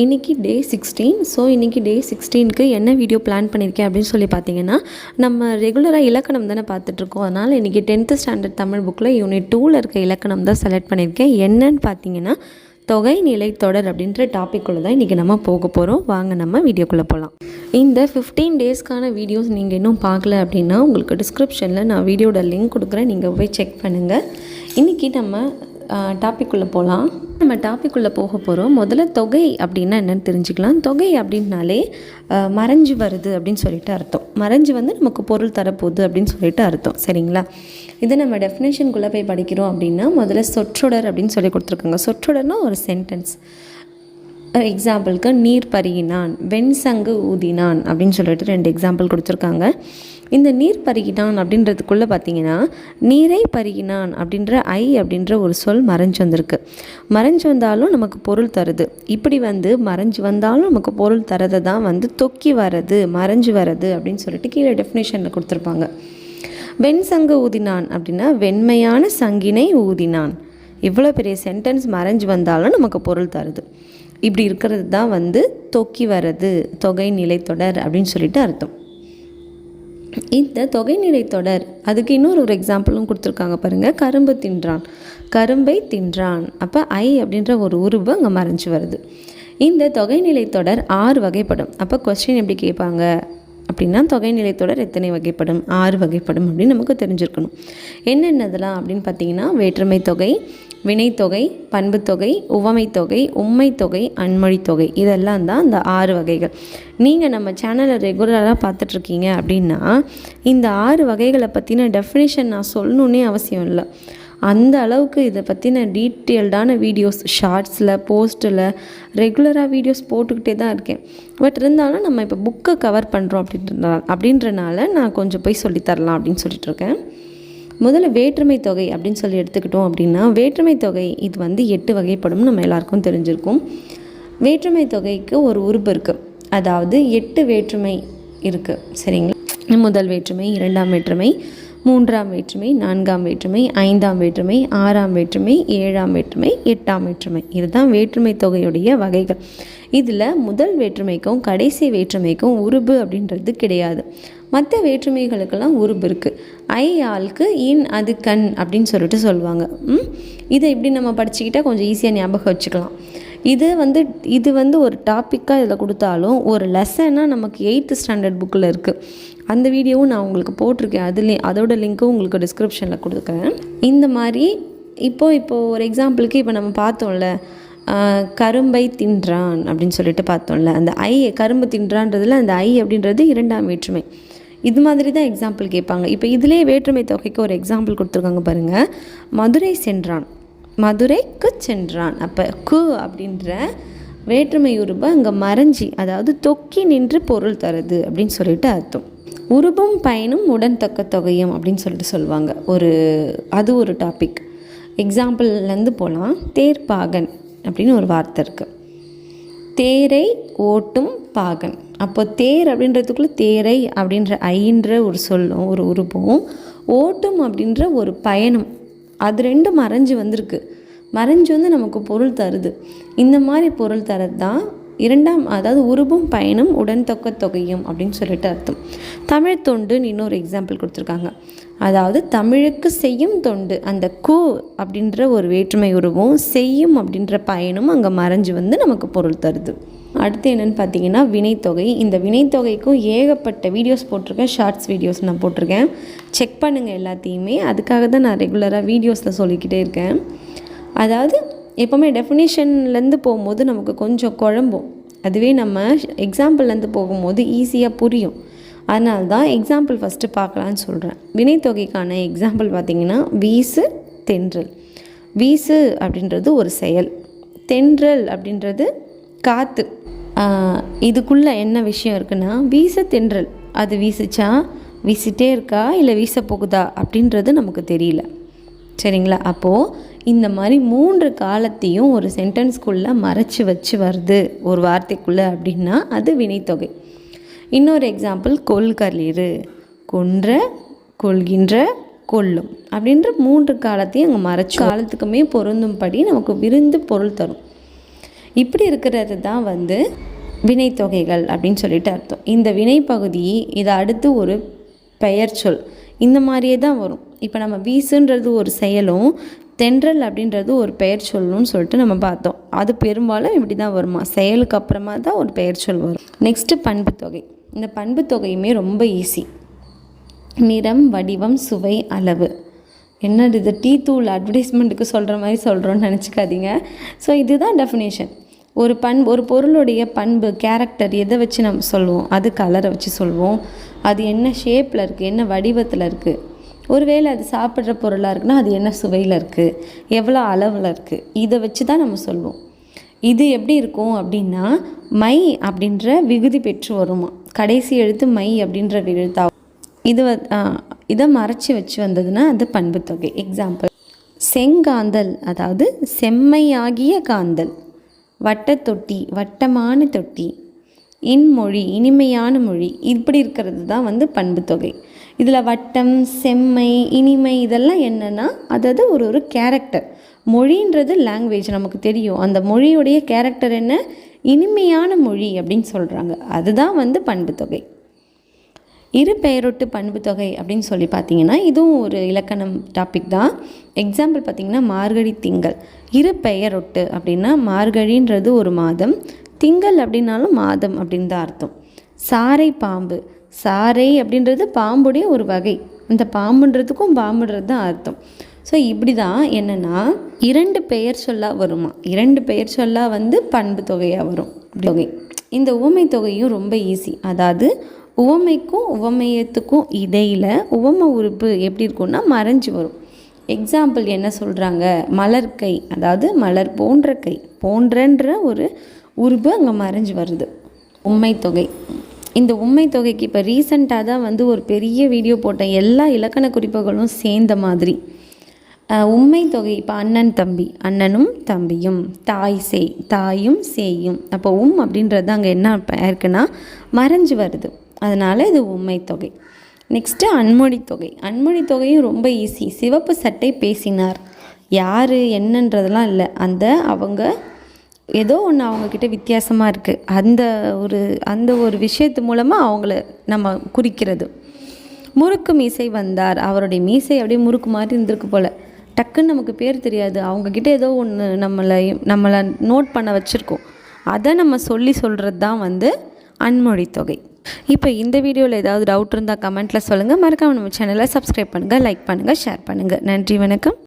இன்றைக்கி டே sixteen so இன்றைக்கி டே சிக்ஸ்டீனுக்கு என்ன வீடியோ பிளான் பண்ணியிருக்கேன் அப்படின்னு சொல்லி பார்த்தீங்கன்னா நம்ம ரெகுலராக இலக்கணம் தானே பார்த்துட்ருக்கோம் அதனால் இன்றைக்கி டென்த்து ஸ்டாண்டர்ட் தமிழ் புக்கில் யூனிட் டூவில் இருக்க இலக்கணம் தான் செலக்ட் பண்ணியிருக்கேன். என்னன்னு பார்த்தீங்கன்னா தொகை நிலை தொடர் அப்படின்ற டாப்பிக்குள்ளே தான் இன்றைக்கி நம்ம போக போகிறோம் வாங்க நம்ம வீடியோக்குள்ளே போகலாம் இந்த ஃபிஃப்டீன் டேஸ்க்கான வீடியோஸ் நீங்கள் இன்னும் பார்க்கல அப்படின்னா உங்களுக்கு டிஸ்கிரிப்ஷனில் நான் வீடியோட லிங்க் கொடுக்குறேன். நீங்கள் போய் செக் பண்ணுங்கள் இன்றைக்கி நம்ம டாப்பிக்குள்ளே போகலாம் நம்ம டாபிக் போக போகிறோம் முதல்ல தொகை அப்படின்னா என்னென்னு தெரிஞ்சுக்கலாம். தொகை அப்படின்னாலே மறைஞ்சு வருது அப்படின்னு சொல்லிட்டு அர்த்தம். மறைஞ்சு வந்து நமக்கு பொருள் தரப்போகுது அப்படின்னு சொல்லிட்டு அர்த்தம். சரிங்களா? இதை நம்ம டெஃபினேஷனுக்குள்ளே போய் படிக்கிறோம் அப்படின்னா முதல்ல சொற்றொடர் அப்படின்னு சொல்லி கொடுத்துருக்காங்க. சொற்றொடர்னா ஒரு சென்டென்ஸ் எக்ஸாம்பிளுக்கு நீர் பருகினான் வெண்சங்கு ஊதினான் அப்படின்னு சொல்லிட்டு ரெண்டு எக்ஸாம்பிள் கொடுத்துருக்காங்க. இந்த நீர் பருகினான் அப்படின்றதுக்குள்ளே பார்த்தீங்கன்னா நீரை பருகினான் அப்படின்ற ஐ அப்படின்ற ஒரு சொல் மறைஞ்சு வந்திருக்கு. மறைஞ்சு வந்தாலும் நமக்கு பொருள் தருது. இப்படி வந்து மறைஞ்சு வந்தாலும் நமக்கு பொருள் தரதை தான் வந்து தொக்கி வரது மறைஞ்சு வரது அப்படின்னு சொல்லிட்டு கீழே டெஃபினேஷனில் கொடுத்துருப்பாங்க. வெண் சங்கு ஊதினான் அப்படின்னா வெண்மையான சங்கினை ஊதினான் இவ்வளோ பெரிய சென்டென்ஸ் மறைஞ்சு வந்தாலும் நமக்கு பொருள் தருது. இப்படி இருக்கிறது தான் வந்து தொக்கி வர்றது தொகை நிலைத்தொடர் அப்படின்னு சொல்லிட்டு அர்த்தம். இந்த தொகைநிலை தொடர் அதுக்கு இன்னொரு ஒரு எக்ஸாம்பிளும் கொடுத்துருக்காங்க பாருங்கள் கரும்பு தின்றான். கரும்பை தின்றான். அப்போ ஐ அப்படின்ற ஒரு உருவு அங்கே மறைஞ்சு வருது. இந்த தொகைநிலை தொடர் ஆறு வகைப்படும். அப்போ கொஸ்டின் எப்படி கேட்பாங்க? அப்படின்னா தொகை நிலைத்தொடர் எத்தனை வகைப்படும்? ஆறு வகைப்படும் அப்படின்னு நமக்கு தெரிஞ்சிருக்கணும். என்னென்னதெல்லாம் அப்படின்னு பார்த்தீங்கன்னா வேற்றுமை தொகை வினைத்தொகை பண்புத்தொகை உவமைத்தொகை உண்மைத்தொகை அன்மொழித்தொகை இதெல்லாம் தான் இந்த ஆறு வகைகள். நீங்கள் நம்ம சேனலை ரெகுலராக பார்த்துட்ருக்கீங்க அப்படின்னா இந்த ஆறு வகைகளை பற்றின டெஃபினேஷன் நான் சொல்லணுன்னே அவசியம் இல்லை. அந்த அளவுக்கு இதை பற்றின டீட்டெயில்டான வீடியோஸ் ஷார்ட்ஸில் போஸ்ட்டில் ரெகுலராக வீடியோஸ் போட்டுக்கிட்டே தான் இருக்கேன். பட் இருந்தாலும் நம்ம இப்போ புக்கை கவர் பண்ணுறோம் அப்படின்ற அப்படின்றனால நான் கொஞ்சம் போய் சொல்லித்தரலாம் அப்படின்னு சொல்லிட்டு இருக்கேன். முதல்ல வேற்றுமை தொகை அப்படின்னு சொல்லி எடுத்துக்கிட்டோம் அப்படின்னா வேற்றுமை தொகை இது வந்து எட்டு வகைப்படும் நம்ம எல்லாருக்கும் தெரிஞ்சிருக்கும். வேற்றுமை தொகைக்கு ஒரு உறுப்பு இருக்குது அதாவது எட்டு வேற்றுமை இருக்குது சரிங்களா? முதல் வேற்றுமை இரண்டாம் வேற்றுமை மூன்றாம் வேற்றுமை நான்காம் வேற்றுமை ஐந்தாம் வேற்றுமை ஆறாம் வேற்றுமை ஏழாம் வேற்றுமை எட்டாம் வேற்றுமை. இதுதான் வேற்றுமை தொகையுடைய வகைகள். இதில் முதல் வேற்றுமைக்கும் கடைசி வேற்றுமைக்கும் உருபு அப்படின்றது கிடையாது. மற்ற வேற்றுமைகளுக்கெல்லாம் உருபு இருக்குது ஐ ஆளுக்கு இன் அது கண் அப்படின்னு சொல்லிட்டு சொல்லுவாங்க. ம்? இதை இப்படி நம்ம படிச்சுக்கிட்டால் கொஞ்சம் ஈஸியாக ஞாபகம் வச்சுக்கலாம். இது வந்து இது வந்து ஒரு டாப்பிக்காக இதில் கொடுத்தாலும் ஒரு லெசனாக நமக்கு எயித்து ஸ்டாண்டர்ட் புக்கில் இருக்குது அந்த வீடியோவும் நான் உங்களுக்கு போட்டிருக்கேன். அதுலேயும் அதோட லிங்க்கும் உங்களுக்கு டிஸ்கிரிப்ஷனில் கொடுக்குறேன். இந்த மாதிரி இப்போது இப்போது ஒரு எக்ஸாம்பிளுக்கு இப்போ நம்ம பார்த்தோம்ல கரும்பை தின்றான் அப்படின்னு சொல்லிட்டு பார்த்தோம்ல அந்த ஐ கரும்பு தின்றான்றதுல அந்த ஐ அப்படின்றது இரண்டாம் வேற்றுமை. இது மாதிரி தான் எக்ஸாம்பிள் கேட்பாங்க. இப்போ இதிலே வேற்றுமை தொகைக்கு ஒரு எக்ஸாம்பிள் கொடுத்துருக்காங்க பாருங்கள் மதுரை சென்றான். மதுரைக்கு சென்றான். அப்போ கு அப்படின்ற வேற்றுமை உருபு அங்கே மறைஞ்சி அதாவது தொக்கி நின்று பொருள் தருது அப்படின்னு சொல்லிட்டு அர்த்தம். உருபும் பயனும் உடன் தக்க தொகையும் அப்படின்னு சொல்லிட்டு சொல்லுவாங்க. ஒரு அது ஒரு டாபிக் எக்ஸாம்பிள்லேருந்து போகலாம் தேர் பாகன் அப்படின்னு ஒரு வார்த்தை இருக்குது தேரை ஓட்டும் பாகன். அப்போ தேர் அப்படின்றதுக்குள்ளே தேரை அப்படின்ற ஐன்ற ஒரு சொல்லும் ஒரு உருவம் ஓட்டும் அப்படின்ற ஒரு பயணம் அது ரெண்டும் மறைஞ்சு வந்திருக்கு. மறைஞ்சு வந்து நமக்கு பொருள் தருது. இந்த மாதிரி பொருள் தரது தான் இரண்டாம் அதாவது உருவும் பயனும் உடன் தொக்க தொகையும் அப்படின்னு சொல்லிட்டு அர்த்தம். தமிழ் தொண்டுன்னு இன்னொரு எக்ஸாம்பிள் கொடுத்துருக்காங்க. அதாவது தமிழுக்கு செய்யும் தொண்டு அந்த கு அப்படின்ற ஒரு வேற்றுமை உருவும் செய்யும் அப்படின்ற பயனும் அங்கே மறைஞ்சு வந்து நமக்கு பொருள் தருது. அடுத்து என்னென்னு பார்த்தீங்கன்னா வினைத்தொகை. இந்த வினைத்தொகைக்கும் ஏகப்பட்ட வீடியோஸ் போட்டிருக்கேன். ஷார்ட்ஸ் வீடியோஸ் நான் போட்டிருக்கேன். செக் பண்ணுங்கள் எல்லாத்தையுமே. அதுக்காக தான் நான் ரெகுலராக வீடியோஸில் சொல்லிக்கிட்டே இருக்கேன். அதாவது எப்போவுமே டெஃபினேஷன்லேருந்து போகும்போது நமக்கு கொஞ்சம் குழம்பும். அதுவே நம்ம எக்ஸாம்பிள்லேருந்து போகும்போது ஈஸியாக புரியும். அதனால தான் எக்ஸாம்பிள் ஃபஸ்ட்டு பார்க்கலான்னு சொல்கிறேன் வினைத்தொகைக்கான எக்ஸாம்பிள் பார்த்திங்கன்னா வீசு தென்றல். வீசு அப்படின்றது ஒரு செயல். தென்றல் அப்படின்றது காற்று இதுக்குள்ளே என்ன விஷயம் இருக்குன்னா வீச தென்றல். அது வீசிச்சா வீசிட்டே இருக்கா இல்லை வீச போகுதா அப்படின்றது நமக்கு தெரியல. சரிங்களா? அப்போது இந்த மாதிரி மூன்று காலத்தையும் ஒரு சென்டென்ஸ்குள்ளே மறைச்சி வச்சு வருது ஒரு வார்த்தைக்குள்ளே அப்படின்னா அது வினைத்தொகை. இன்னொரு எக்ஸாம்பிள் கொள்கலிரு கொன்ற கொள்கின்ற கொள்ளும். அப்படின்ற மூன்று காலத்தையும் அங்கே மறைச்சு காலத்துக்குமே பொருந்தும்படி நமக்கு விருந்து பொருள் தரும். இப்படி இருக்கிறது தான் வந்து வினைத்தொகைகள் அப்படின்னு சொல்லிட்டு அர்த்தம். இந்த வினை பகுதி இதை அடுத்து ஒரு பெயர் சொல். இந்த மாதிரியே தான் வரும். இப்போ நம்ம வீசுன்றது ஒரு செயலும் தென்றல் அப்படின்றது ஒரு பெயர் சொல்லணும்னு சொல்லிட்டு நம்ம பார்த்தோம். அது பெரும்பாலும் இப்படி தான் வருமா? செயலுக்கு அப்புறமா தான் ஒரு பெயர் சொல் வரும். நெக்ஸ்ட்டு பண்பு தொகை. இந்த பண்பு தொகையுமே ரொம்ப ஈஸி நிறம் வடிவம் சுவை அளவு. என்னது இது டீ தூள் அட்வர்டைஸ்மெண்ட்டுக்கு சொல்கிற மாதிரி சொல்கிறோன்னு நினச்சிக்காதீங்க. ஸோ இதுதான் டெஃபினேஷன் ஒரு பண்பு ஒரு பொருளுடைய பண்பு கேரக்டர் எதை வச்சு நம்ம சொல்லுவோம்? அது கலரை வச்சு சொல்லுவோம். அது என்ன ஷேப்பில் இருக்குது என்ன வடிவத்தில் இருக்குது ஒருவேளை அது சாப்பிட்ற பொருளாக இருக்குன்னா அது என்ன சுவையில் இருக்குது எவ்வளோ அளவில் இருக்குது இதை வச்சு தான் நம்ம சொல்லுவோம். இது எப்படி இருக்கும் அப்படின்னா மை அப்படின்ற விகுதி பெற்று வருமா? கடைசி எழுத்து மை அப்படின்ற விழுத்தா இது வ- இதை மறைச்சி வச்சு வந்ததுன்னா அது பண்புத்தொகை எக்ஸாம்பிள் செங்காந்தல் அதாவது செம்மையாகிய காந்தல். வட்டத்தொட்டி வட்டமான தொட்டி. இன்மொழி இனிமையான மொழி. இப்படி இருக்கிறது தான் வந்து பண்புத்தொகை இதில் வட்டம் செம்மை இனிமை இதெல்லாம் என்னென்னா அதாவது ஒரு ஒரு கேரக்டர் மொழின்றது லாங்குவேஜ் நமக்கு தெரியும். அந்த மொழியுடைய கேரக்டர் என்ன? இனிமையான மொழி அப்படின்னு சொல்கிறாங்க அதுதான் வந்து பண்புத்தொகை இரு பெயரொட்டு பண்பு தொகை அப்படின்னு சொல்லி பார்த்தீங்கன்னா இதுவும் ஒரு இலக்கணம் டாபிக் தான். எக்ஸாம்பிள் பார்த்திங்கன்னா மார்கழி திங்கள். இரு பெயரொட்டு அப்படின்னா மார்கழின்றது ஒரு மாதம் திங்கள் அப்படின்னாலும் மாதம் அப்படின்னு தான் அர்த்தம். சாரை பாம்பு. சாரை அப்படின்றது பாம்புடைய ஒரு வகை. இந்த பாம்புன்றதுக்கும் பாம்புன்றது தான் அர்த்தம். ஸோ இப்படி தான் என்னென்னா இரண்டு பெயர் சொல்லா வருமா? இரண்டு பெயர் சொல்லா வந்து பண்பு தொகையாக வரும். தொகை இந்த ஊமை தொகையும் ரொம்ப ஈஸி அதாவது உவமைக்கும் உவமையத்துக்கும் இடையில் உவம உறுப்பு எப்படி இருக்கும்னா மறைஞ்சு வரும். எக்ஸாம்பிள் என்ன சொல்கிறாங்க மலர் கை அதாவது மலர் போன்ற கை போன்றன்ற ஒரு உறுப்பு அங்கே மறைஞ்சு வருது. உண்மை தொகை. இந்த உண்மை தொகைக்கு இப்போ ரீசண்டாக தான் வந்து ஒரு பெரிய வீடியோ போட்டேன் எல்லா இலக்கண குறிப்புகளும் சேர்ந்த மாதிரி. உண்மை தொகை இப்போ அண்ணன் தம்பி அண்ணனும் தம்பியும் தாய் சேய் தாயும் சேயும். அப்போ உம் அப்படின்றது அங்கே என்ன இருக்குன்னா மறைஞ்சு வருது. அதனால் இது உண்மை தொகை. நெக்ஸ்ட்டு அன்மொழி தொகை. அன்மொழி தொகையும் ரொம்ப ஈஸி சிவப்பு சட்டை பேசினார். யார் என்னன்றதெல்லாம் இல்லை. அந்த அவங்க ஏதோ ஒன்று அவங்கக்கிட்ட வித்தியாசமாக இருக்குது அந்த ஒரு அந்த ஒரு விஷயத்து மூலமாக அவங்கள நம்ம குறிக்கிறது. முறுக்கு மீசை வந்தார். அவருடைய மீசை அப்படியே முறுக்கு மாதிரி இருந்திருக்கு போல். டக்குன்னு நமக்கு பேர் தெரியாது. அவங்கக்கிட்ட ஏதோ ஒன்று நம்மளை நம்மளை நோட் பண்ண வச்சுருக்கோம். அதை நம்ம சொல்லி சொல்கிறது தான் வந்து அன்மொழி தொகை. இப்போ இந்த வீடியோவில் ஏதாவது டவுட் இருந்தால் கமெண்ட்டில் சொல்லுங்கள் மறக்காமல் நம்ம சேனலை சப்ஸ்கிரைப் பண்ணுங்கள் லைக் பண்ணுங்கள் ஷேர் பண்ணுங்கள் நன்றி வணக்கம்.